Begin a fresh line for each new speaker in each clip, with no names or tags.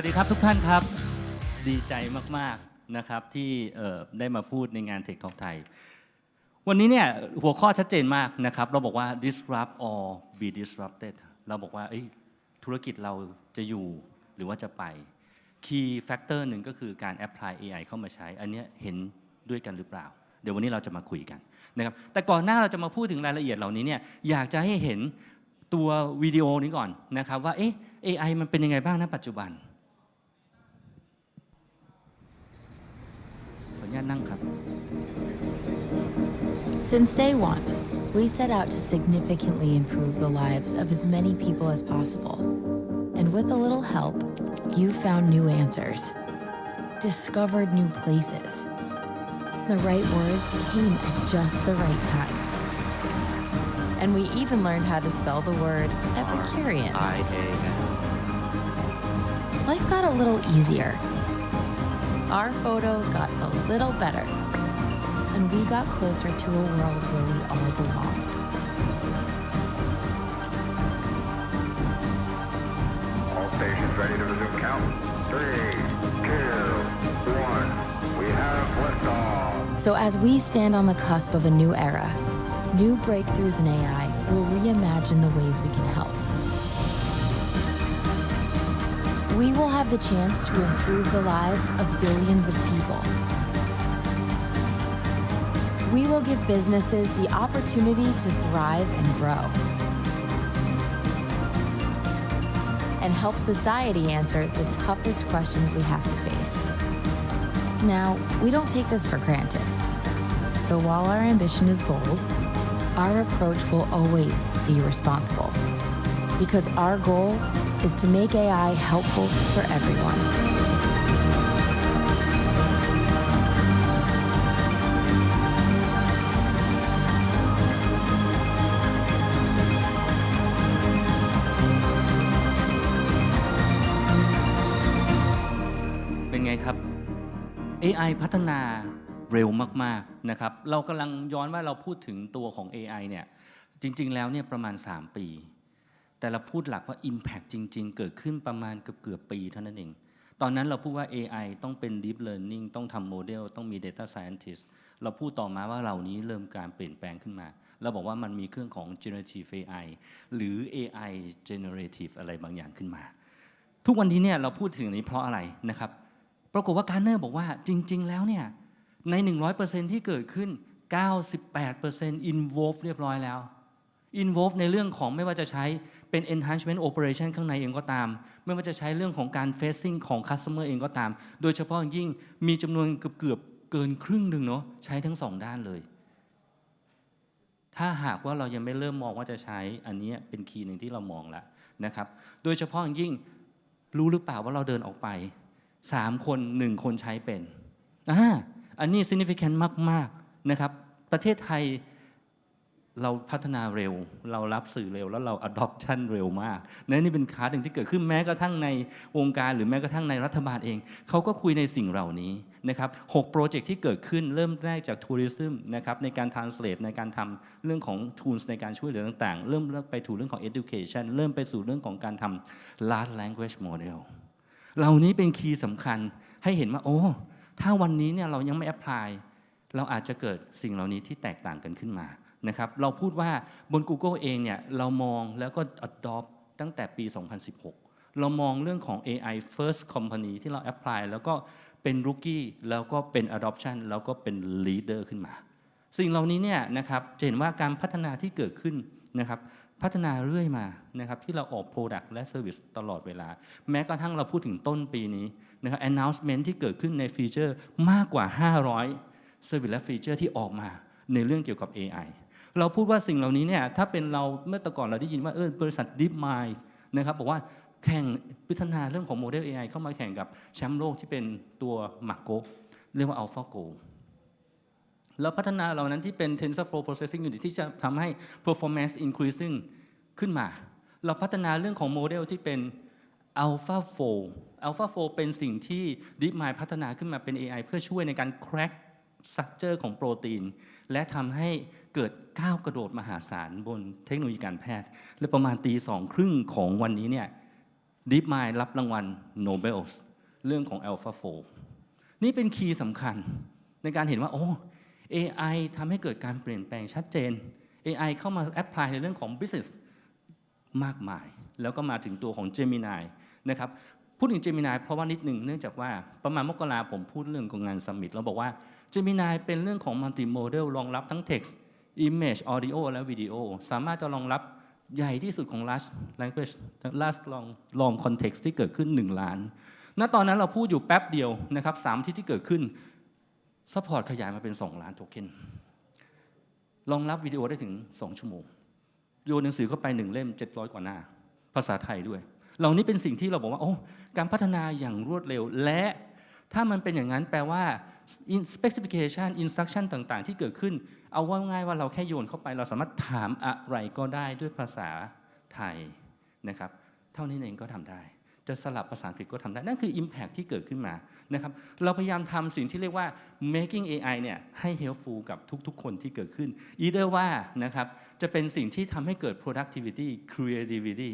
วัสดีครับทุกท่านครับ ดีใจมากๆนะครับที่ได้มาพูดในงาน Tech Talk ไทย วันนี้เนี่ยหัวข้อชัดเจนมากนะครับ เราบอกว่า disrupt or be disrupted เราบอกว่าธุรกิจเราจะอยู่หรือว่าจะไป key factor หนึ่งก็คือการ apply AI เข้ามาใช้ อันนี้เห็นด้วยกันหรือเปล่า เดี๋ยววันนี้เราจะมาคุยกันนะครับแต่ก่อนหน้าเราจะมาพูดถึงรายละเอียดเหล่านี้เนี่ยอยากจะให้เห็นตัววิดีโอนี้ก่อนนะครับว่าเอ๊ะ AI มันเป็นยังไงบ้างณปัจจุบัน นุญาตนั่งครับ
Since day one, we set out to significantly improve the lives of as many people as possible. And with a little help, you found new answers, discovered new places. The right words came at just the right time. And we even learned how to spell the word Epicurean.
I A N.
Life got a little easier. our photos got a little better. And we got closer to a world where we all belong.
All stations ready to resume count. Three, two, one. We have liftoff.
So, as we stand on the cusp of a new era, new breakthroughs in AI will reimagine the ways we can help. We will have the chance to improve the lives of billions of people. We will give businesses the opportunity to thrive and grow. And help society answer the toughest questions we have to face. Now, we don't take this for granted. So while our ambition is bold, our approach will always be responsible. Because our goal is to make AI helpful for everyone.
เป็นไงครับ AI พัฒนาเร็วมากๆนะครับ เรากำลังย้อนว่าเราพูดถึงตัวของ AI เนี่ย จริง ๆ แล้วเนี่ยประมาณ 3 ปี แต่เราพูดหลักว่า Impact จริง ๆ เกิดขึ้นประมาณเกือบเกือบปีเท่านั้นเอง ตอนนั้นเราพูดว่า AI ต้องเป็น Deep Learning ต้องทำโมเดลต้องมี Data Scientist เราพูดต่อมาว่าเหล่านี้เริ่มการเปลี่ยนแปลงขึ้นมา เราบอกว่ามันมีเครื่องของ Generative AI หรือ AI Generative อะไรบางอย่างขึ้นมา ทุกวันนี้เนี่ยเราพูดถึงนนี้เพราะอะไรนะครับ ปรากฏว่าการเนอร์บอกว่าจริง ๆ แล้วเนี่ยใน 100%ที่เกิดขึ้น 98% involve เรียบร้อยแล้ว involve ในเรื่องของไม่ว่าจะใช้เป็น enhancement operation ข้างในเองก็ตาม ไม่ว่าจะใช้เรื่องของการ facing ของ customer เองก็ตาม โดยเฉพาะยิ่งมีจำนวนเกือบๆเกินครึ่งหนึ่งเนาะใช้ทั้งสองด้านเลย ถ้าหากว่าเรายังไม่เริ่มมองว่าจะใช้อันนี้เป็นคีย์หนึ่งที่เรามองแล้วนะครับ โดยเฉพาะยิ่งรู้หรือเปล่าว่าเราเดินออกไปสามคนหนึ่งคนใช้เป็นอ่าอันนี้ significant มากๆนะครับประเทศไทย เราพัฒนาเร็ว เรารับสื่อเร็ว แล้วเรา adoption เร็วมากนะนี่เป็นคาร์ดหนึ่งที่เกิดขึ้นแม้กระทั่งในวงการหรือแม้กระทั่งในรัฐบาลเอง เขาก็คุยในสิ่งเหล่านี้นะครับหกโปรเจกต์ที่เกิดขึ้นเริ่มแรกจากทัวริซึมนะครับในการ translate ในการทำเรื่องของ tools ในการช่วยเหลือต่างๆ เริ่มไปถูเรื่องของ education เริ่มไปสู่เรื่องของการทำ large language model เหล่านี้เป็นคีย์สำคัญให้เห็นว่าโอ้ถ้าวันนี้เนี่ยเรายังไม่แอพพลายเราอาจจะเกิดสิ่งเหล่านี้ที่แตกต่างกันขึ้นมา นะครับเราพูดว่าบน Google เองเนี่ยเรามองแล้วก็ adopt ตั้งแต่ปี 2016 เรามองเรื่องของ AI first company ที่เรา apply แล้วก็เป็น rookie แล้วก็เป็น adoption แล้วก็เป็น leader ขึ้นมา สิ่งเหล่านี้เนี่ยนะครับจะเห็นว่าการพัฒนาที่เกิดขึ้นนะครับพัฒนาเรื่อยมานะครับที่เราออก Product และ Service ตลอดเวลา แม้กระทั่งเราพูดถึงต้นปีนี้นะครับ announcement ที่เกิดขึ้นในฟีเจอร์มากกว่า 500 Service และฟีเจอร์ที่ออกมาในเรื่องเกี่ยวกับ AI เราพูดว่าสิ่งเหล่านี้เนี่ยถ้าเป็นเราเมื่อต่ก่อนเราได้ยินว่าเออบริษัท DeepMind นะครับบอกว่าแข่งพัฒนาเรื่องของโมเดล AI เข้ามาแข่งกับแชมป์โลกที่เป็นตัวมาโกเรียกว่า AlphaGo แล้วพัฒนาเหล่านั้นที่เป็น TensorFlow Processing Unit ที่จะทำให้ performance increasing ขึ้นมา เราพัฒนาเรื่องของโมเดลที่เป็น AlphaFold AlphaFold เป็นสิ่งที่ DeepMind พัฒนาขึ้นมาเป็น AI เพื่อช่วยในการ crack structure ของโปรตีน และทำให้เกิดก้าวกระโดดมหาศาลบนเทคโนโลยีการแพทย์ และประมาณตีสองครึ่งของวันนี้เนี่ย DeepMind รับรางวัล Nobel เรื่องของ AlphaFold นี่เป็นคีย์สำคัญในการเห็นว่าโอ้ AI ทำให้เกิดการเปลี่ยนแปลงชัดเจน AI เข้ามาแอพพลายในเรื่องของ business มากมาย แล้วก็มาถึงตัวของ Gemini นะครับพูดถึง Gemini เพราะว่านิดหนึ่งเนื่องจากว่าประมาณมกราผมพูดเรื่องของงาน Summit เราบอกว่า Gemini เป็นเรื่องของ multimodal รองรับทั้ง text image audio และวิดีโอสามารถจะรองรับใหญ่ที่สุดของ large language large long long context ที่เกิดขึ้น 1 ล้าน ณ ตอนนั้นเราพูดอยู่แป๊บเดียวนะครับสามที่ที่เกิดขึ้นซัพพอร์ตขยายมาเป็น 2 ล้านโทเค็น รองรับวิดีโอได้ถึง 2 ชั่วโมงโยนหนังสือเข้าไป 1 เล่ม 700 กว่าหน้า ภาษาไทยด้วย เหล่านี้เป็นสิ่งที่เราบอกว่า โอ้ การพัฒนาอย่างรวดเร็วและ ถ้ามันเป็นอย่างนั้นแปลว่า specification instruction ต่างๆ ที่เกิดขึ้น เอาว่าง่ายว่าเราแค่โยนเข้าไป เราสามารถถามอะไรก็ได้ด้วยภาษาไทยนะครับ เท่านี้เองก็ทำได้ จะสลับภาษาอังกฤษก็ทำได้ นั่นคือ Impact ที่เกิดขึ้นมานะครับ เราพยายามทำสิ่งที่เรียกว่า making AI เนี่ยให้ helpful กับทุกๆ คนที่เกิดขึ้น either ว่านะครับจะเป็นสิ่งที่ทำให้เกิด productivity creativity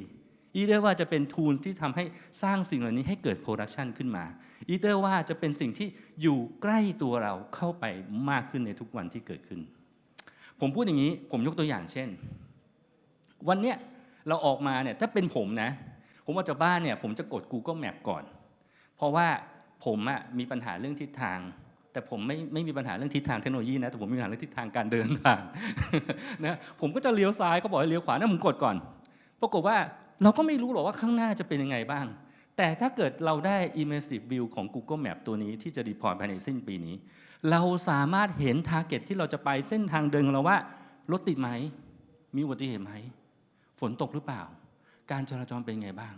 either ว่าจะเป็น tool ที่ทำให้สร้างสิ่งเหล่านี้ให้เกิด production ขึ้นมา either ว่าจะเป็นสิ่งที่อยู่ใกล้ตัวเราเข้าไปมากขึ้นในทุกวันที่เกิดขึ้น ผมพูดอย่างนี้ผมยกตัวอย่างเช่น วันเนี้ยเราออกมาเนี่ยถ้าเป็นผมนะ ผมออกจากบ้านเนี่ยผมจะกด Google Map ก่อน เพราะว่าผมอะมีปัญหาเรื่องทิศทาง แต่ผมไม่ไม่มีปัญหาเรื่องทิศทางเทคโนโลยีนะแต่ผมมีปัญหาเรื่องทิศทางการเดินทางนะผมก็จะเลี้ยวซ้ายก็บอกให้เลี้ยวขวานะผมกดก่อนปรากฏว่า เราก็ไม่รู้หรอกว่าข้างหน้าจะเป็นยังไงบ้าง แต่ถ้าเกิดเราได้ immersive view ของ Google Map ตัวนี้ที่จะ deploy ภายในสิ้นปีนี้ เราสามารถเห็น target ที่เราจะไปเส้นทางเดินเราว่ารถติดไหม มีอุบัติเหตุไหม ฝนตกหรือเปล่า การจราจรเป็นไงบ้าง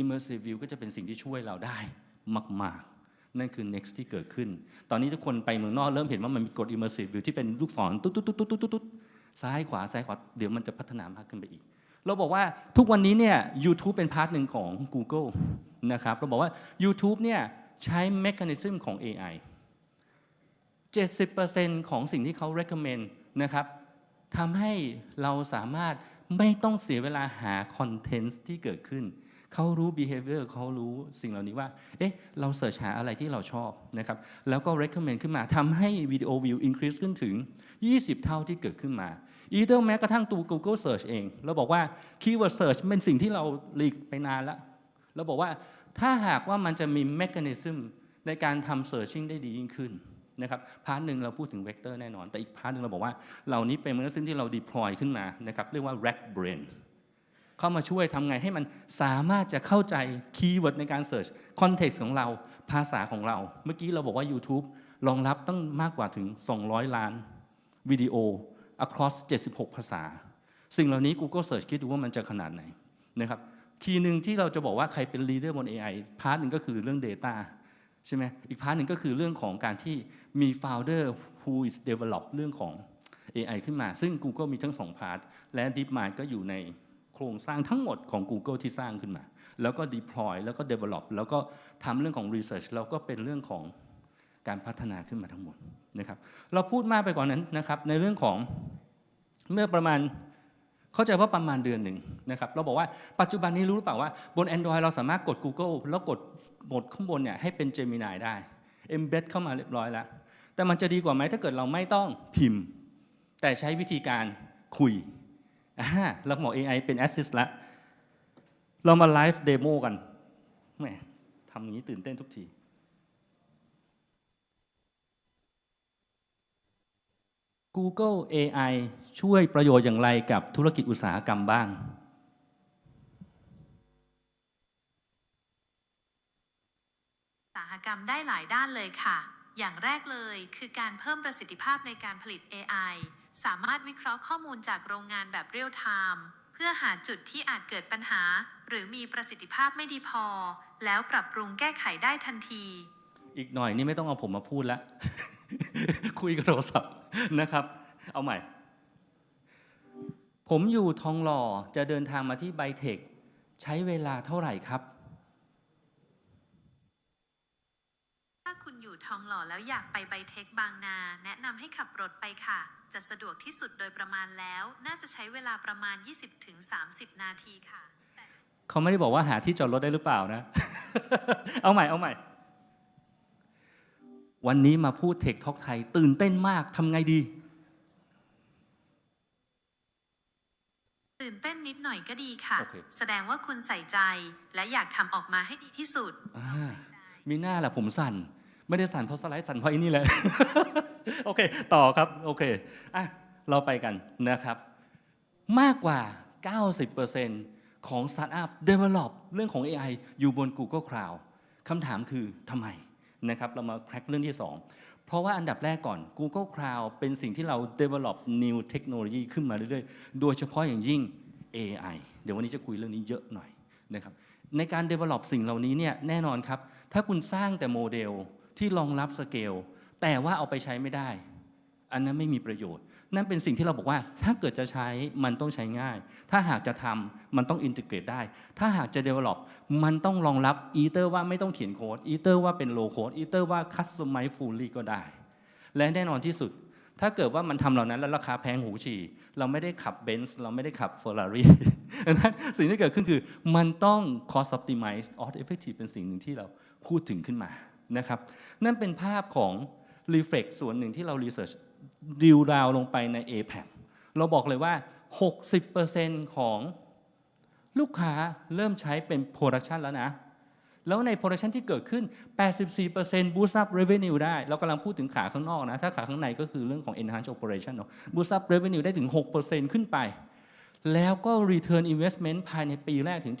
immersive view ก็จะเป็นสิ่งที่ช่วยเราได้มาก ๆนั่นคือ next ที่เกิดขึ้น ตอนนี้ทุกคนไปเมืองนอกเริ่มเห็นว่ามันมีกฎ immersive view ที่เป็นลูกศรตุ๊ดตุ๊ดตุ๊ดตุ๊ดตุ๊ดตุ๊ดซ้ายขวาซ้ายขวา เดี๋ยวมันจะพัฒนามากขึ้นไปอีก เราบอกว่าทุกวันนี้เนี่ย YouTube เป็นพาร์ทหนึ่งของ Google นะครับ เราบอกว่า YouTube เนี่ยใช้ mechanism ของ AI 70%ของสิ่งที่เขา recommend นะครับทำให้เราสามารถไม่ต้องเสียเวลาหาคอนเทนต์ที่เกิดขึ้น เขารู้ behavior เขารู้สิ่งเหล่านี้ว่า เอ๊ะ เราเสิร์ชหาอะไรที่เราชอบนะครับ แล้วก็ recommend ขึ้นมาทำให้วิดีโอ view increase ขึ้นถึง 20 เท่าที่เกิดขึ้นมา either แม้กระทั่งตัว Google Search เอง เราบอกว่า keyword search เป็นสิ่งที่เราหลีกไปนานแล้ว เราบอกว่าถ้าหากว่ามันจะมี mechanism ในการทำ searching ได้ดียิ่งขึ้นนะครับพาร์ทหนึ่งเราพูดถึง vector แน่นอน แต่อีกพาร์ทหนึ่งเราบอกว่าเหล่านี้เป็น mechanism ที่เรา deploy ขึ้นมานะครับเรียกว่า rack brain เข้ามาช่วยทำไงให้มันสามารถจะเข้าใจคีย์เวิร์ดในการ search context ของเราภาษาของเรา เมื่อกี้เราบอกว่า YouTube รองรับตั้งมากกว่าถึง 200 ล้านวิดีโอ across 76 ภาษา สิ่งเหล่านี้ Google Search คิดดูว่ามันจะขนาดไหนนะครับคีย์หนึ่งที่เราจะบอกว่าใครเป็น leader บน AI พาร์ทหนึ่งก็คือเรื่อง Data ใช่ไหมอีกพาร์ทหนึ่งก็คือเรื่องของการที่มี founder who is develop เรื่องของ AI ขึ้นมา ซึ่ง Google มีทั้งสองพาร์ทและ DeepMind ก็อยู่ในโครงสร้างทั้งหมดของ Google ที่สร้างขึ้นมา แล้วก็ deploy แล้วก็ develop แล้วก็ทำเรื่องของ research แล้วก็เป็นเรื่องของ การพัฒนาขึ้นมาทั้งหมดนะครับ เราพูดมากไปกว่านนั้นนะครับ ในเรื่องของเมื่อประมาณเข้าใจว่าประมาณเดือนหนึ่งนะครับ เราบอกว่าปัจจุบันนี้รู้หรือเปล่าว่าบน Android เราสามารถกด Google แล้วกดบทข้างบนเนี่ยให้เป็น Gemini ได้ embed เข้ามาเรียบร้อยแล้ว แต่มันจะดีกว่าไหมถ้าเกิดเราไม่ต้องพิมพ์ แต่ใช้วิธีการคุยเราบอก AI เป็น assist แล้วเรามาไลฟ์เดโมกันแหมทำอย่างนี้ตื่นเต้นทุกที Google AI ช่วยประโยชน์อย่างไรกับธุรกิจอุตสาหกรรมบ้าง
อุตสาหกรรมได้หลายด้านเลยค่ะ อย่างแรกเลยคือการเพิ่มประสิทธิภาพในการผลิต AI สามารถวิเคราะห์ข้อมูลจากโรงงานแบบเรียลไทม์เพื่อหาจุดที่อาจเกิดปัญหา หรือมีประสิทธิภาพไม่ดีพอ แล้วปรับปรุงแก้ไขได้ทันที
อีกหน่อยนี่ไม่ต้องเอาผมมาพูดแล้ว คุยกับโทรศัพท์นะครับ เอาใหม่ ผมอยู่ทองหล่อจะเดินทางมาที่ไบเทคใช้เวลาเท่าไหร่ครับ
ถ้าคุณอยู่ทองหล่อแล้วอยากไปไบเทคบางนา แนะนำให้ขับรถไปค่ะ จะสะดวกที่สุดโดยประมาณแล้ว น่าจะใช้เวลาประมาณ 20-30 นาทีค่ะ
เขาไม่ได้บอกว่าหาที่จอดรถได้หรือเปล่านะ เอาใหม่เอาใหม่ วันนี้มาพูดเทคท็อกไทย ตื่นเต้นมากทำไงดี
ตื่นเต้นนิดหน่อยก็ดีค่ะ
โอเค
แสดงว่าคุณใส่ใจและอยากทำออกมาให้ดีที่สุด
อ่ามีหน้าแหละผมสั่น ไม่ได้สั่นเพราะสไลด์สั่นเพราะไอ้นี่แหละ โอเค ต่อครับ โอเคอะเราไปกันนะครับ มากกว่า 90%ของ Startup Develop เรื่องของ AI อยู่บน Google Cloud คำถามคือทำไม นะครับเรามาแคร็กเรื่องที่ 2 เพราะว่าอันดับแรกก่อน Google Cloud เป็นสิ่งที่เรา develop new technology ขึ้นมาเรื่อยๆ โดยเฉพาะอย่างยิ่ง AI เดี๋ยววันนี้จะคุยเรื่องนี้เยอะหน่อยนะครับในการ develop สิ่งเหล่านี้เนี่ยแน่นอนครับ ถ้าคุณสร้างแต่โมเดลที่รองรับสเกลแต่ว่าเอาไปใช้ไม่ได้ อันนั้นไม่มีประโยชน์ นั่นเป็นสิ่งที่เราบอกว่า ถ้าเกิดจะใช้มันต้องใช้ง่าย ถ้าหากจะทำมันต้องอินทิเกรตได้ ถ้าหากจะ develop มันต้องรองรับอีเตอร์ว่าไม่ต้องเขียนโค้ดอีเตอร์ว่าเป็นโลโค้ดอีเตอร์ว่า customize fully ก็ได้ และแน่นอนที่สุด ถ้าเกิดว่ามันทำเหล่านั้นแล้วราคาแพงหูฉี่เราไม่ได้ขับเบนซ์เราไม่ได้ขับเฟอร์รารี่นั้นสิ่งที่เกิดขึ้นคือมันต้อง cost optimize cost effective เป็นสิ่งหนึ่งที่เราพูดถึงขึ้นมานะครับนั่นเป็นภาพของ reflect ส่วนหนึ่งที่เรา research ดิวดาวลงไปใน APAC เราบอกเลยว่า 60%ของลูกค้าเริ่มใช้เป็น production แล้วนะ แล้วใน production ที่เกิดขึ้น 84% boost up revenue ได้ เรากำลังพูดถึงขาข้างนอกนะ ถ้าขาข้างในก็คือเรื่องของ enhance operation เนอะ boost up revenue ได้ถึง 6%ขึ้นไป แล้วก็ return investment ภายในปีแรกถึง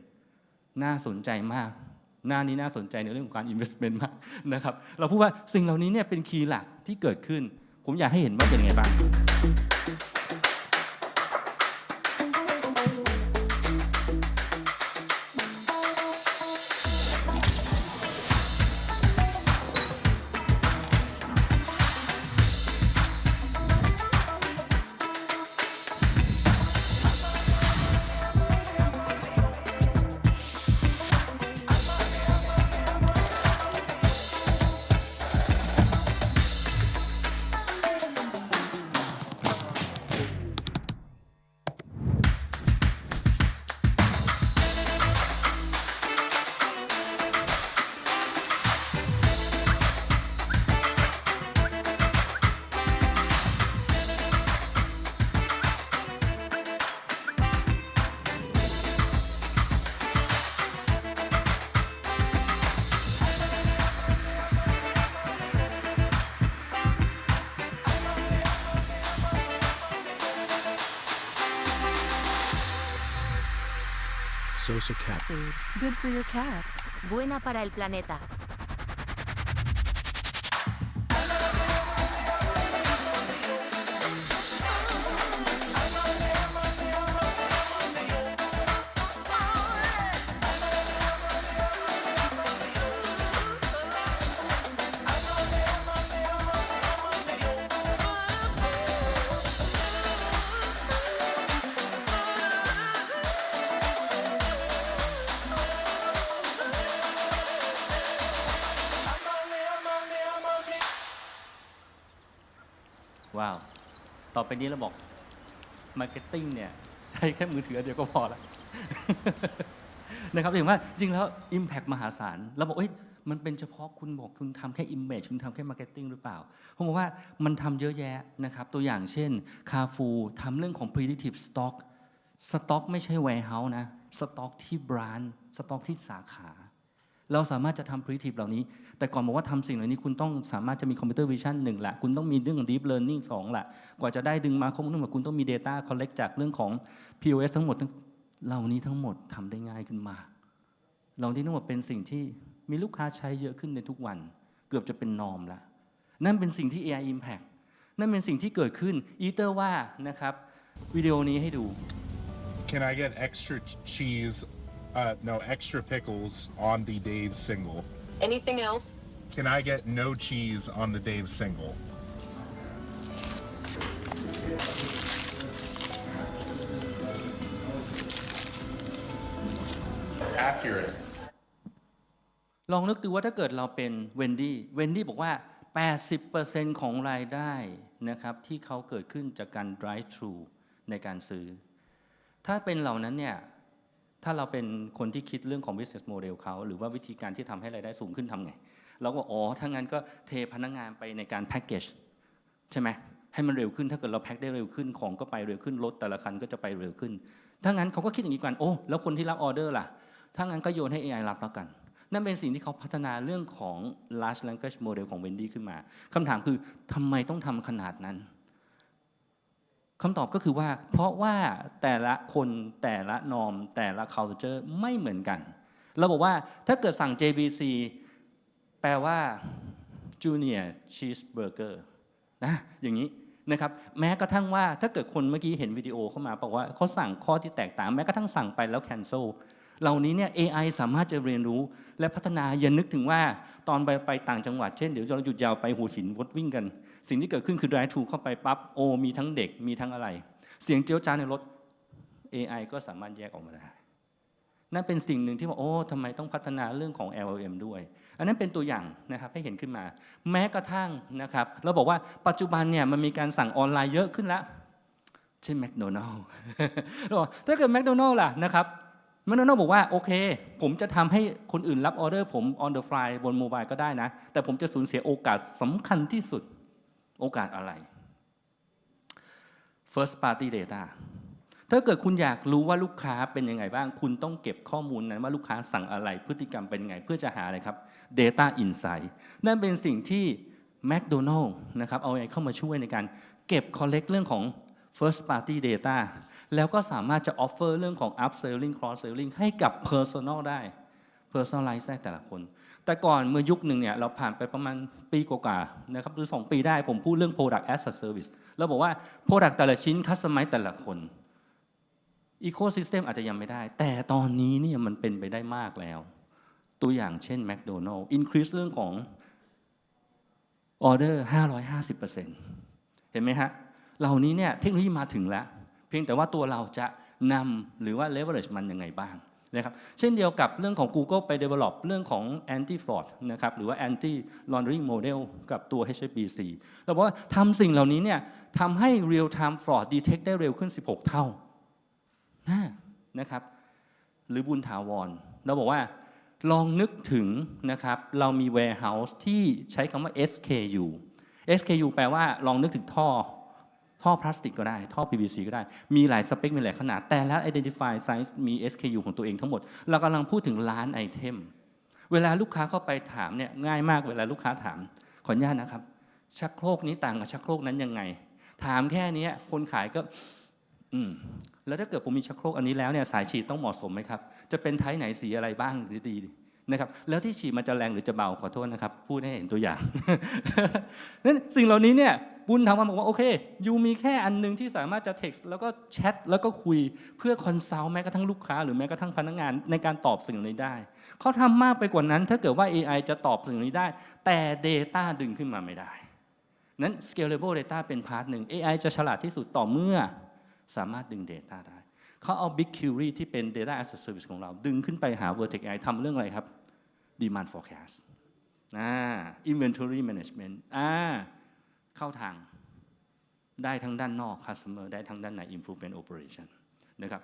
74%น่าสนใจมาก หน้านี้น่าสนใจในเรื่องของการ investment มากนะครับ เราพูดว่าสิ่งเหล่านี้เนี่ยเป็นคีย์หลักที่เกิดขึ้น ผมอยากให้เห็นว่าเป็นยังไงบ้าง
Sosa Cat.
food. Good for your cat.
Buena para el planeta.
อไปนี้เราบอก Marketing เนี่ยใช้แค่มือถือเดียวก็พอแล้วนะครับเห็นว่าจริงแล้ว Impact มหาศาลเราบอกเอ้ยมันเป็นเฉพาะคุณบอกคุณทำแค่ Image คุณทำแค่ Marketing หรือเปล่า ผมบอกว่ามันทำเยอะแยะนะครับ ตัวอย่างเช่น Carrefour ทำเรื่องของ Predictive Stock สต็อกไม่ใช่ warehouse นะสต็อกที่ brand สต็อกที่สาขา เราสามารถจะทำ predictive เหล่านี้ แต่ก่อนบอกว่าทำสิ่งเหล่านี้คุณต้องสามารถจะมี computer vision หนึ่งละคุณต้องมีเรื่องของ deep learning สองละกว่าจะได้ดึงมาข้อมูลมดคุณต้องมี data collect จากเรื่องของ POS ทั้งหมดเหล่านี้ทั้งหมดทำได้ง่ายขึ้นมาเหล่านี้ทั้งหมดเป็นสิ่งที่มีลูกค้าใช้เยอะขึ้นในทุกวัน เกือบจะเป็นนอมละนั่นเป็นสิ่งที่ AI impact นั่นเป็นสิ่งที่เกิดขึ้นอีเตอร์ว่านะครับวิดีโอนี้ให้ดู
Can I get extra cheese? Uh, no, extra pickles on the Dave single.
Anything else?
Can I get no cheese on the Dave single? Accurate.
ลองนึกดูว่าถ้าเกิดเราเป็นเวนดี้ เวนดี้บอกว่า 80%ของรายได้นะครับที่เขาเกิดขึ้นจากการ drive thru ในการซื้อ ถ้าเป็นเหล่านั้นเนี่ย ถ้าเราเป็นคนที่คิดเรื่องของ business model เขาหรือว่าวิธีการที่ทำให้รายได้สูงขึ้นทำไงเราก็อ๋อถ้างั้นก็เทพนักงานไปในการแพ็กเกจใช่ไหมให้มันเร็วขึ้นถ้าเกิดเราแพ็คได้เร็วขึ้นของก็ไปเร็วขึ้นรถแต่ละคันก็จะไปเร็วขึ้น ถ้างั้นเขาก็คิดอย่างนี้กันโอ้แล้วคนที่รับออเดอร์ล่ะ ถ้างั้นก็โยนให้ AI รับแล้วกัน นั่นเป็นสิ่งที่เขาพัฒนาเรื่องของ large language model ของ Wendy ขึ้นมาคำถามคือทำไมต้องทำขนาดนั้น คำตอบก็คือว่า เพราะว่าแต่ละคนแต่ละนอมแต่ละ culture ไม่เหมือนกัน เราบอกว่าถ้าเกิดสั่ง JBC แปลว่า Junior Cheeseburger นะอย่างนี้นะครับแม้กระทั่งว่าถ้าเกิดคนเมื่อกี้เห็นวิดีโอเข้ามาบอกว่าเขาสั่งข้อที่แตกต่าง แม้กระทั่งสั่งไปแล้ว cancel เหล่านี้เนี่ย AI สามารถจะเรียนรู้และพัฒนาอย่านึกถึงว่าตอนไปไปต่างจังหวัดเช่นเดี๋ยวเราหยุดยาวไปหัวหินวดวิ่งกัน สิ่งที่เกิดขึ้นคือ drive thru เข้าไปปั๊บโอมีทั้งเด็กมีทั้งอะไร เสียงเจียวจ้าในรถ AI ก็สามารถแยกออกมาได้นั่นเป็นสิ่งหนึ่งที่ว่าโอ้ทำไมต้องพัฒนาเรื่องของ LLM ด้วย อันนั้นเป็นตัวอย่างนะครับให้เห็นขึ้นมา แม้กระทั่งนะครับเราบอกว่าปัจจุบันเนี่ยมันมีการสั่งออนไลน์เยอะขึ้นแล้วเช่นแมคโดนัลล์ถ้าเกิดแมคโดนัลล์ล่ะนะครับ แมคโดนัลล์บอกว่าโอเค ผมจะทำให้คนอื่นรับออเดอร์ผม on the fly บนโมบายก็ได้นะ แต่ผมจะสูญเสียโอกาสสำคัญที่สุด โอกาสอะไร first party data ถ้าเกิดคุณอยากรู้ว่าลูกค้าเป็นยังไงบ้าง คุณต้องเก็บข้อมูลนั้นว่าลูกค้าสั่งอะไร พฤติกรรมเป็นยังไง เพื่อจะหาอะไรครับ Data Insight นั่นเป็นสิ่งที่ McDonald นะครับเอาไงเข้ามาช่วยในการเก็บ collect เรื่องของ first party data แล้วก็สามารถจะ offer เรื่องของ upselling cross selling ให้กับ personal ได้ personalize ได้แต่ละคน แต่ก่อนเมื่อยุคหนึ่งเนี่ยเราผ่านไปประมาณปีกว่าๆนะครับหรือ 2 ปีได้ผมพูดเรื่อง product as a service เราบอกว่า product แต่ละชิ้น customize แต่ละคนอีโค y ิสเต็มอาจจะยังไม่ได้ แต่ตอนนี้เนี่ยมันเป็นไปได้มากแล้ว ตัวอย่างเช่น McDonald increase เรื่องของออเดอร์550%เห็นไหมฮะ เหล่านี้เนี่ยเทคโนโลยีมาถึงแล้ว พียงแต่ว่าตัวเราจะนำหรือว่า leverage มันยังไงบ้างนะครับเช่นเดียวกับเรื่องของ Google ไป develop เรื่องของ anti fraud นะครับหรือว่า anti laundering model กับตัว HSBC เราบอกว่าทำสิ่งเหล่านี้เนี่ยทำให้ real time fraud detect ได้เร็วขึ้น 16 เท่านะนะครับหรือบุญถาวร เราบอกว่าลองนึกถึงนะครับเรามี warehouse ที่ใช้คำว่า SKU SKU แปลว่าลองนึกถึงท่อ ท่อพลาสติกก็ได้ ท่อ PVC ก็ได้ มีหลายสเปค มีหลายขนาด แต่ละ identify size มี SKU ของตัวเองทั้งหมด เรากำลังพูดถึงล้านไอเทม เวลาลูกค้าเข้าไปถามเนี่ยง่ายมากเวลาลูกค้าถาม ขออนุญาตนะครับ ชักโครกนี้ต่างกับชักโครกนั้นยังไง ถามแค่นี้คนขายก็ อืม แล้วถ้าเกิดผมมีชักโครกอันนี้แล้วเนี่ยสายฉีดต้องเหมาะสมไหมครับ จะเป็นไทป์ไหนสีอะไรบ้างหรือดี นะครับแล้วที่ฉีดมันจะแรงหรือจะเบาขอโทษนะครับพูดให้เห็นตัวอย่างนั้นสิ่งเหล่านี้เนี่ยบุญถามาบอกว่าโอเคยูมีแค่อันหนึงที่สามารถจะ text แล้วก็แชทแล้วก็คุยเพื่อคอนซัลท์แม้กระทั่งลูกค้า หรือแม้กระทั่งพนักงานในการตอบสิ่งนี้ได้เขาทำมากไปกว่านั้น ถ้าเกิดว่า AI จะตอบสิ่งนี้ได้ แต่ Data ดึงขึ้นมาไม่ได้ นั้น scalable data เป็นพาร์ทหนึ่ง AI จะฉลาดที่สุดต่อเมื่อสามารถดึง Data ได้เขาเอา BigQuery ที่เป็น Data as a Service ของเรา ดึงขึ้นไปหา Vertex AI ทำเรื่องอะไรครับ Demand Forecast อ่า Inventory Management อ่าเข้าทางได้ทั้งด้านนอก Customer ได้ทั้งด้านใน Improvement Operation นะครับ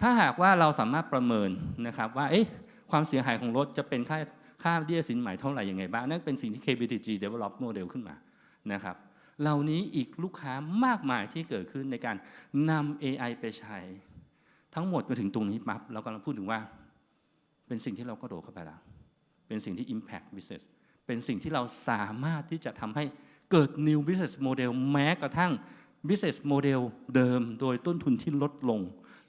ถ้าหากว่าเราสามารถประเมินนะครับว่าเอ๊ะความเสียหายของรถจะเป็นค่าค่าเบี้ยสินใหม่เท่าไหร่ยังไงบ้างนั่นเป็นสิ่งที่ KBTG develop model ขึ้นมานะครับเหล่านี้อีกลูกค้ามากมายที่เกิดขึ้นในการนำ AI ไปใช้ ทั้งหมดมาถึงตรงนี้ปั๊บเรากำลังพูดถึงว่า เป็นสิ่งที่เราก็โดดเข้าไปแล้ว เป็นสิ่งที่ impact business เป็นสิ่งที่เราสามารถที่จะทำให้เกิด new business model แม้กระทั่ง business model เดิมโดยต้นทุนที่ลดลง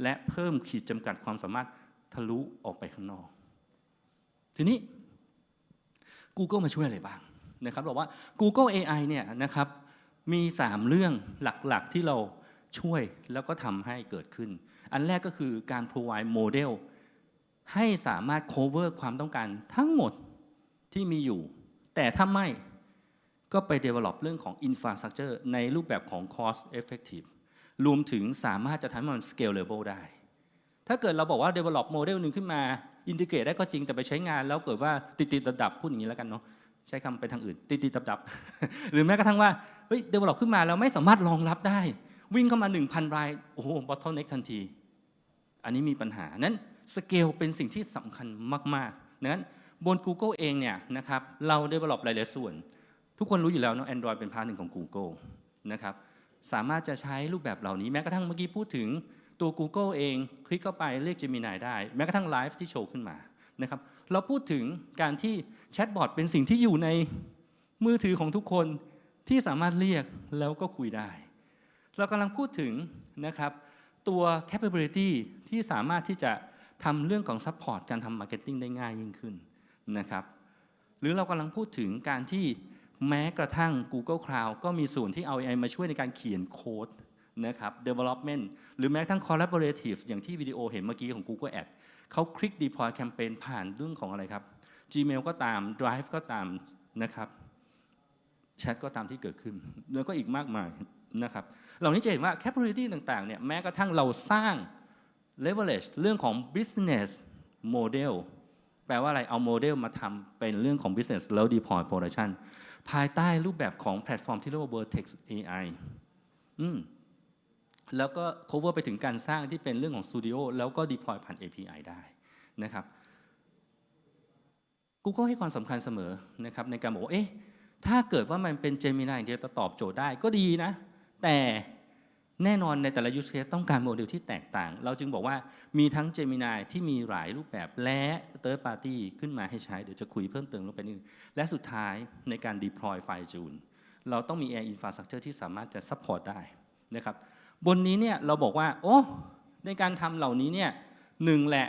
และเพิ่มขีดจำกัดความสามารถทะลุออกไปข้างนอก ทีนี้ Google มาช่วยอะไรบ้างนะครับบอกว่า Google AI เนี่ยนะครับมี 3 เรื่องหลักๆที่เราช่วยแล้วก็ทำให้เกิดขึ้น อันแรกก็คือการ provide model ให้สามารถ cover ความต้องการทั้งหมดที่มีอยู่ แต่ถ้าไม่ก็ไป develop เรื่องของ infrastructure ในรูปแบบของ cost effective รวมถึงสามารถจะทำให้มัน scalable ได้ ถ้าเกิดเราบอกว่า develop model หนึ่งขึ้นมา integrate ได้ก็จริงแต่ไปใช้งาน แล้วเกิดว่าติดติดดับๆพูดอย่างนี้แล้วกันเนาะใช้คำไปทางอื่น ติดติดดับดับหรือแม้กระทั่งว่าเฮ้ย develop ขึ้นมาแล้วไม่สามารถรองรับได้ วิ่งเข้ามา 1,000รายโอ้โห bottleneck ทันที อันนี้มีปัญหานั้น สเกลเป็นสิ่งที่สำคัญมากๆดังนั้นบน Google เองเนี่ยนะครับเรา develop หลายๆส่วน ทุกคนรู้อยู่แล้วเนาะ Android เป็นพาร์ทหนึ่งของ Google นะครับสามารถจะใช้รูปแบบเหล่านี้แม้กระทั่งเมื่อกี้พูดถึงตัว Google เอง คลิกเข้าไปเรียก Gemini ได้ แม้กระทั่งไลฟ์ที่โชว์ขึ้นมานะครับเราพูดถึงการที่แชทบอทเป็นสิ่งที่อยู่ในมือถือของทุกคนที่สามารถเรียกแล้วก็คุยได้ เรากำลังพูดถึงนะครับตัว capability ที่สามารถที่จะ ทำเรื่องของ support การทำ marketing ได้ง่ายยิ่งขึ้นนะครับหรือเรากำลังพูดถึงการที่แม้กระทั่ง Google Cloud ก็มีส่วนที่เอา AI มาช่วยในการเขียนโค้ดนะครับ development หรือแม้กระทั่ง collaborative อย่างที่วิดีโอเห็นเมื่อกี้ของ Google Ad เขาคลิก deploy campaign ผ่านเรื่องของอะไรครับ Gmail ก็ตาม Drive ก็ตามนะครับแชทก็ตามที่เกิดขึ้น แล้วก็อีกมากมายนะครับ เหล่านี้จะเห็นว่า capability ต่างๆเนี่ยแม้กระทั่งเราสร้าง leverage เรื่องของ business model แปลว่าอะไร เอาโมเดลมาทำเป็นเรื่องของ business แล้ว deploy production ภายใต้รูปแบบของแพลตฟอร์มที่เรียกว่า Vertex AI อืมแล้วก็ cover ไปถึงการสร้างที่เป็นเรื่องของ Studio แล้วก็ deploy ผ่าน API ได้นะครับ Google ให้ความสำคัญเสมอนะครับในการบอกว่า เอ๊ะ ถ้าเกิดว่ามันเป็น Gemini อย่างเดียวจะตอบโจทย์ได้ก็ดีนะ แต่ แน่นอนในแต่ละ use case ต้องการโมเดลที่แตกต่าง เราจึงบอกว่ามีทั้ง Gemini ที่มีหลายรูปแบบและ third party ขึ้นมาให้ใช้ เดี๋ยวจะคุยเพิ่มเติมลงไปนิดนึงและสุดท้ายในการ deploy ไฟล์จูนเราต้องมี Air Infrastructure ที่สามารถจะ support ได้นะครับบนนี้เนี่ยเราบอกว่า โอ้ในการทำเหล่านี้เนี่ยหนึ่งแหละ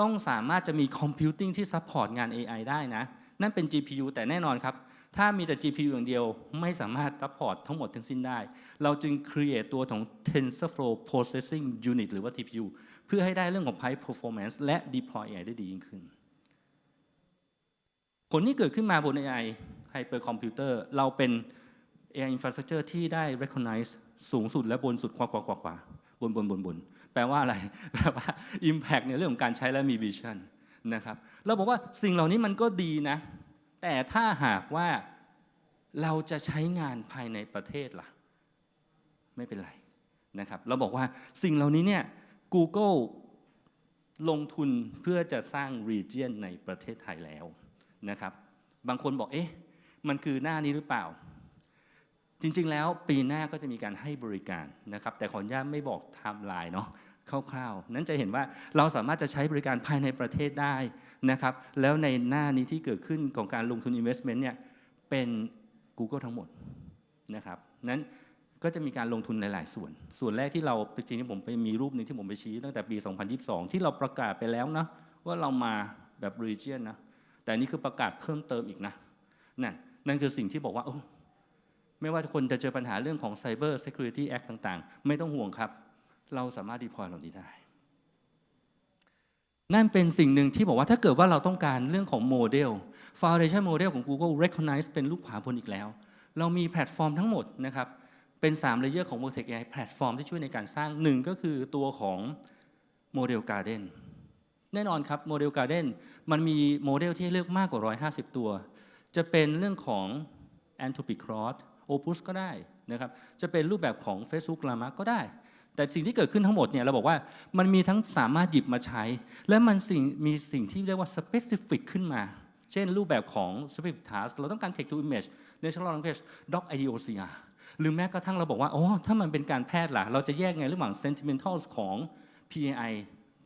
ต้องสามารถจะมี computing ที่ support งาน AI ได้นะ นั่นเป็น GPU แต่แน่นอนครับ ถ้ามีแต่ GPU อย่างเดียวไม่สามารถ support ทั้งหมดทั้งสิ้นได้ เราจึง create ตัวของ TensorFlow Processing Unit หรือว่า TPU เพื่อให้ได้เรื่องของ High Performance และ deploy AI ได้ดียิ่งขึ้น ผลที่เกิดขึ้นมาบน AI Hypercomputer เราเป็น AI Infrastructure ที่ได้ recognize สูงสุดและบนสุดกว่ากว่ากว่ากว่าบนบนบนบนแปลว่าอะไร แปลว่า Impact ในเรื่องของการใช้และมี Vision นะครับ เราบอกว่าสิ่งเหล่านี้มันก็ดีนะ แต่ถ้าหากว่าเราจะใช้งานภายในประเทศล่ะ ไม่เป็นไรนะครับเราบอกว่าสิ่งเหล่านี้เนี่ย Google ลงทุนเพื่อจะสร้าง region ในประเทศไทยแล้วนะครับ บางคนบอกเอ๊ะ มันคือหน้านี้หรือเปล่า จริงๆแล้วปีหน้าก็จะมีการให้บริการนะครับ แต่ขออนุญาตไม่บอกไทม์ไลน์เนาะ คร่าวๆ นั้นจะเห็นว่าเราสามารถจะใช้บริการภายในประเทศได้นะครับ แล้วในหน้านี้ที่เกิดขึ้นของการลงทุน investment เนี่ยเป็น Google ทั้งหมดนะครับ นั้นก็จะมีการลงทุนหลาย ๆ ส่วน ส่วนแรกที่เราจริงๆผมไปมีรูปหนึ่งที่ผมไปชี้ตั้งแต่ปี 2022 ที่เราประกาศไปแล้วนะว่าเรามาแบบ region นะ แต่นี่คือประกาศเพิ่มเติมอีกนะ นั่น นั่นคือสิ่งที่บอกว่าโอ้ไม่ว่าคนจะเจอปัญหาเรื่องของ Cyber Security Act ต่าง ๆ ไม่ต้องห่วงครับ เราสามารถ deploy เหล่านี้ได้ นั่นเป็นสิ่งหนึ่งที่บอกว่าถ้าเกิดว่าเราต้องการเรื่องของโมเดล Foundation Model ของ Google Recognize เป็นลูกขวาบนอีกแล้ว เรามีแพลตฟอร์มทั้งหมดนะครับ เป็น3 layer ของ Vertex AI แพลตฟอร์มที่ช่วยในการสร้างหนึ่งก็คือตัวของโมเดล Garden แน่นอนครับโมเดล Garden มันมีโมเดลที่เลือกมากกว่า 150 ตัว จะเป็นเรื่องของ Anthropic Claude Opus ก็ได้นะครับ จะเป็นรูปแบบของ Facebook Llama ก็ได้ แต่สิ่งที่เกิดขึ้นทั้งหมดเนี่ยเราบอกว่ามันมีทั้งสามารถหยิบมาใช้ และมันสิ่งมีสิ่งที่เรียกว่า specific ขึ้นมา เช่นรูปแบบของ specific task เราต้องการ text to image natural language doc IDOCR หรือแม้กระทั่งเราบอกว่าอ๋อถ้ามันเป็นการแพทย์ล่ะ เราจะแยกไงระหว่าง sentimentals ของ PAI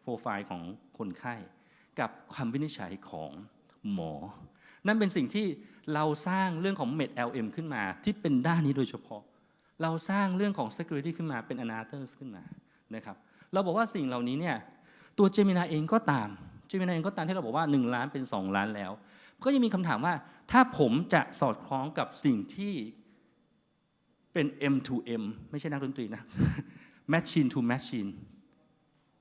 profile ของคนไข้ กับคำวินิจฉัยของหมอ นั่นเป็นสิ่งที่เราสร้างเรื่องของ MedLM ขึ้นมาที่เป็นด้านนี้โดยเฉพาะ เราสร้างเรื่องของ security ขึ้นมาเป็น another ขึ้นมานะครับเราบอกว่าสิ่งเหล่านี้เนี่ยตัว Gemini เองก็ตาม Gemini เองก็ตามที่เราบอกว่า 1 ล้านเป็น 2 ล้านแล้ว ก็ยังมีคำถามว่าถ้าผมจะสอดคล้องกับสิ่งที่เป็น M to M ไม่ใช่นักดนตรีนะ machine to machine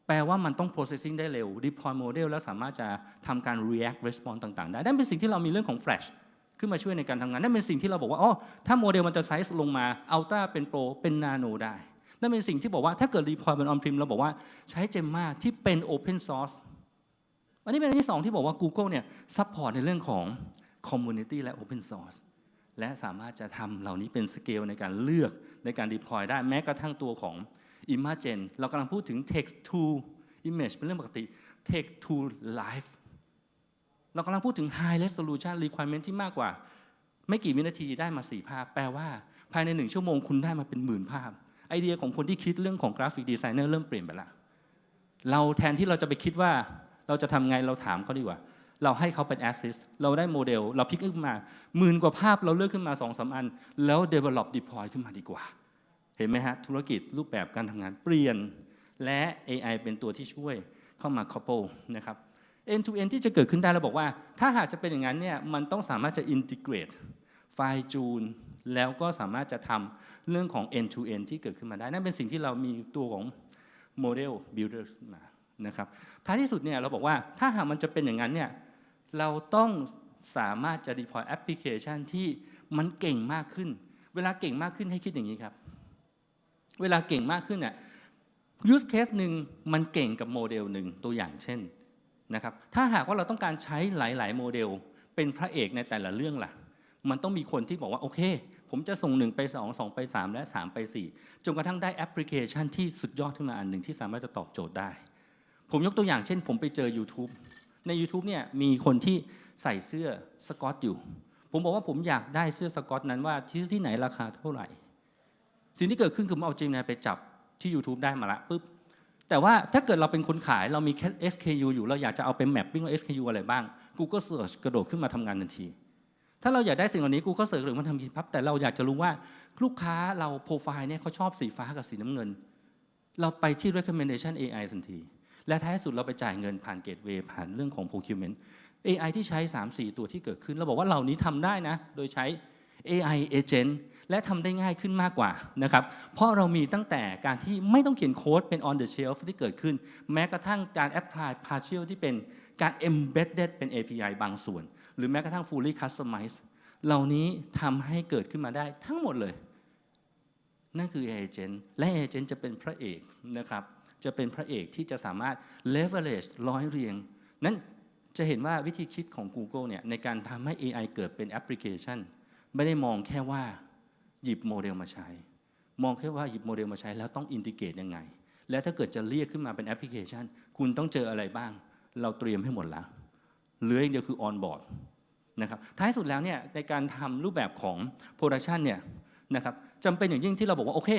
แปลว่ามันต้อง processing ได้เร็ว deploy model แล้วสามารถจะทำการ react response ต่าง ๆ ได้นั่นเป็นสิ่งที่เรามีเรื่องของ flash ขึ้นมาช่วยในการทำงาน นั่นเป็นสิ่งที่เราบอกว่าอ๋อถ้าโมเดลมันจะไซส์ลงมา Ultra เป็น Pro เป็น Nano ได้ นั่นเป็นสิ่งที่บอกว่าถ้าเกิด deploy เป็น on-prem เราบอกว่าใช้ Gemma ที่เป็น open source อันนี้เป็นอันที่สองที่บอกว่า Google เนี่ย support ในเรื่องของ community และ open source และสามารถจะทำเหล่านี้เป็นสเกลในการเลือกในการ deploy ได้แม้กระทั่งตัวของ Imagen เรากำลังพูดถึง text to image เป็นเรื่องปกติ take to life เรากำลังพูดถึง high resolution requirement ที่มากกว่า ไม่กี่วินาทีได้มา 4 ภาพ แปลว่า ภายใน 1 ชั่วโมงคุณได้มาเป็นหมื่นภาพ ไอเดียของคนที่คิดเรื่องของกราฟิกดีไซเนอร์เริ่มเปลี่ยนไปละเราแทนที่เราจะไปคิดว่าเราจะทำไงเราถามเขาดีกว่า เราให้เขาเป็น assist เราได้โมเดล เราพิกขึ้นมาหมื่นกว่าภาพเราเลือกขึ้นมา2อสอัน แล้ว develop deploy ขึ้นมาดีกว่า เห็นไหมฮะธุรกิจรูปแบบการทำงานเปลี่ยน และ AI เป็นตัวที่ช่วยเข้ามา couple นะครับ end to end ที่จะเกิดขึ้นได้เราบอกว่า ถ้าหากจะเป็นอย่างนั้นเนี่ยมันต้องสามารถจะ integrate ไฟล์จูนแล้วก็สามารถจะทำเรื่องของ end to end ที่เกิดขึ้นมาได้ นั่นเป็นสิ่งที่เรามีตัวของ model builder มานะครับท้ายที่สุดเนี่ยเราบอกว่าถ้าหากมันจะเป็นอย่างนั้นเนี่ยเราต้องสามารถจะ deploy application ที่มันเก่งมากขึ้น เวลาเก่งมากขึ้นให้คิดอย่างนี้ครับ เวลาเก่งมากขึ้นเนี่ย use case หนึ่งมันเก่งกับโมเดลหนึ่งตัวอย่างเช่น นะครับถ้าหากว่าเราต้องการใช้หลาย ๆ โมเดล เป็นพระเอกในแต่ละเรื่องล่ะ มันต้องมีคนที่บอกว่าโอเค ผมจะส่ง 1 ไป 2 2 ไป 3 และ 3 ไป 4 จนกระทั่งได้แอปพลิเคชันที่สุดยอดขึ้นมาอันหนึ่งที่สามารถจะตอบโจทย์ได้ ผมยกตัวอย่างเช่น ผมไปเจอ YouTube ใน YouTube เนี่ยมีคนที่ใส่เสื้อสกอตอยู่ ผมบอกว่าผมอยากได้เสื้อสกอตนั้นว่าที่ที่ไหนราคาเท่าไหร่ สิ่งที่เกิดขึ้นคือผมเอาจิมนายไปจับที่ YouTube ได้มาละปุ๊บ แต่ว่าถ้าเกิดเราเป็นคนขายเรามีแค่ SKU อยู่เราอยากจะเอาไปแมปปิ้งว่า SKU อะไรบ้าง Google Search กระโดดขึ้นมาทำงานทันที ถ้าเราอยากได้สิ่งเหล่านี้ Google Search หรือมันทำทีพับแต่เราอยากจะรู้ว่าลูกค้าเราโปรไฟล์เนี่ยเขาชอบสีฟ้ากับสีน้ำเงิน เราไปที่ recommendation AI ทันที และท้ายสุดเราไปจ่ายเงินผ่าน gateway ผ่านเรื่องของ procurement AI ที่ใช้ 3-4 ตัวที่เกิดขึ้น เราบอกว่าเหล่านี้ทำได้นะ โดยใช้ AI agent และทำได้ง่ายขึ้นมากกว่านะครับ เพราะเรามีตั้งแต่การที่ไม่ต้องเขียนโค้ดเป็น on the shelf ที่เกิดขึ้น แม้กระทั่งการ apply partial ที่เป็นการ embedded เป็น API บางส่วน หรือแม้กระทั่ง fully customized เหล่านี้ทำให้เกิดขึ้นมาได้ทั้งหมดเลย นั่นคือ agent และ agent จะเป็นพระเอกนะครับ จะเป็นพระเอกที่จะสามารถ leverage ร้อยเรียง นั้นจะเห็นว่าวิธีคิดของ Google เนี่ยในการทำให้ AI เกิดเป็นแอปพลิเคชัน ไม่ได้มองแค่ว่าหยิบโมเดลมาใช้ มองแค่ว่าหยิบโมเดลมาใช้แล้วต้องอินทิเกตยังไง และถ้าเกิดจะเรียกขึ้นมาเป็นแอปพลิเคชัน คุณต้องเจออะไรบ้าง เราเตรียมให้หมดแล้วเหลืออย่างเดียวคือออนบอร์ดนะครับท้ายสุดแล้วเนี่ยในการทำรูปแบบของโปรดักชันเนี่ยนะครับจำเป็นอย่างยิ่งที่เราบอกว่า โอเค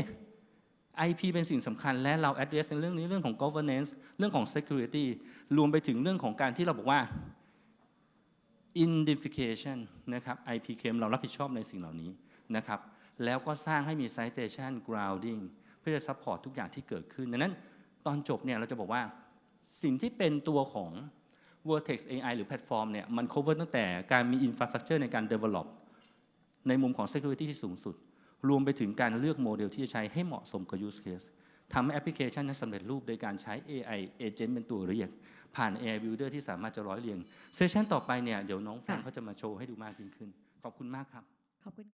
IP เป็นสิ่งสำคัญและเรา address ในเรื่องนี้เรื่องของ governance เรื่องของ security รวมไปถึงเรื่องของการที่เราบอกว่า identification นะครับ IP claim เรารับผิดชอบในสิ่งเหล่านี้นะครับ แล้วก็สร้างให้มี citation grounding เพื่อจะ support ทุกอย่างที่เกิดขึ้นดังนั้นตอนจบเนี่ยเราจะบอกว่าสิ่งที่เป็นตัวของ Vertex AI หรือแพลตฟอร์มเนี่ยมัน cover ตั้งแต่การมี infrastructure ในการ develop ในมุมของ security ที่สูงสุด รวมไปถึงการเลือกโมเดลที่จะใช้ให้เหมาะสมกับ use case ทำให้แอปพลิเคชันนั้นสำเร็จรูปโดยการใช้ AI agent เป็นตัวเรียก ผ่าน AI builder ที่สามารถจะร้อยเรียง เซสชันต่อไปเนี่ยเดี๋ยวน้องแฟน
ค่ะ
เขาจะมาโชว์ให้ดูมากยิ่งขึ้น ขอบคุณมากครับ
ขอบคุณ